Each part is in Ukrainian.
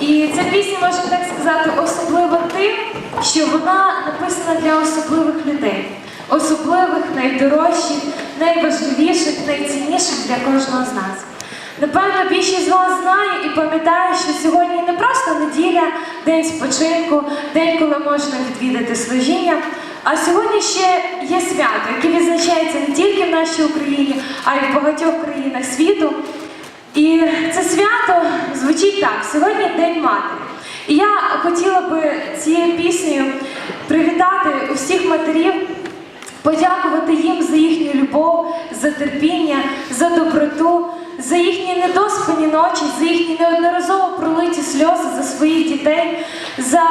І ця пісня, можна так сказати, особлива тим, що вона написана для особливих людей, особливих, найдорожчих, найважливіших, найцінніших для кожного з нас. Напевно, більшість з вас знає і пам'ятає, що сьогодні не просто неділя, день спочинку, день, коли можна відвідати служіння. А сьогодні ще є свято, яке відзначається не тільки в нашій Україні, а й в багатьох країнах світу. І звучить так: сьогодні День матері. І я хотіла би цією піснею привітати усіх матерів, подякувати їм за їхню любов, за терпіння, за доброту, за їхні недоспані ночі, за їхні неодноразово пролиті сльози за своїх дітей, за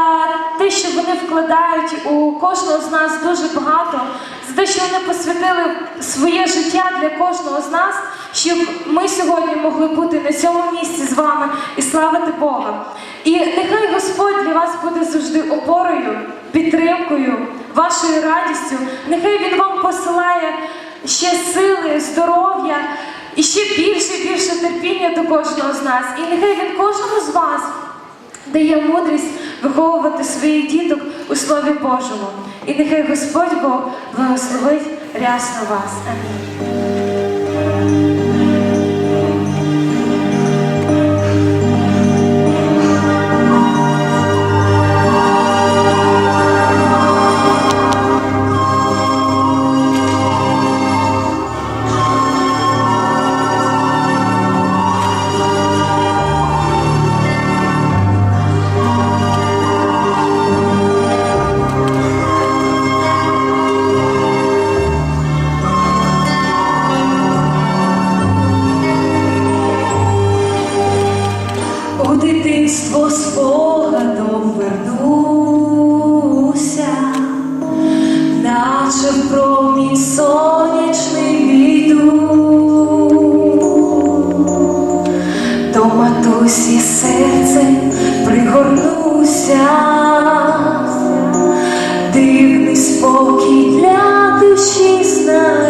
те, що вони вкладають у кожного з нас дуже багато, за те, що вони посвятили своє життя для кожного з нас, щоб ми сьогодні могли бути на цьому місці з вами і славити Бога. І нехай Господь для вас буде завжди опорою, підтримкою, вашою радістю. Нехай Він вам посилає ще сили, здоров'я і ще більше і більше терпіння до кожного з нас. І нехай він кожному з вас дає мудрість виховувати своїх діток у Слові Божому. І нехай Господь Бог благословить рясно вас. Амінь. до спогадом вернуся, наче в промінь сонячний війду, до матусі серце пригорнуся, дивний спокій для душі знаю.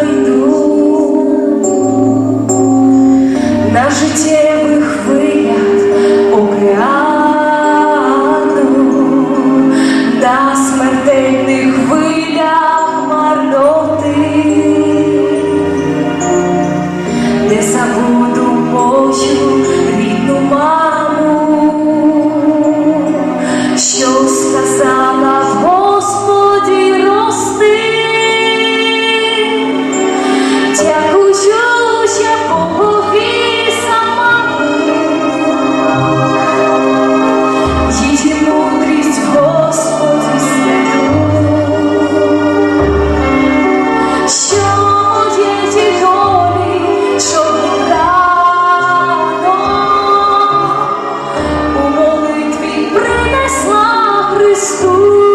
school.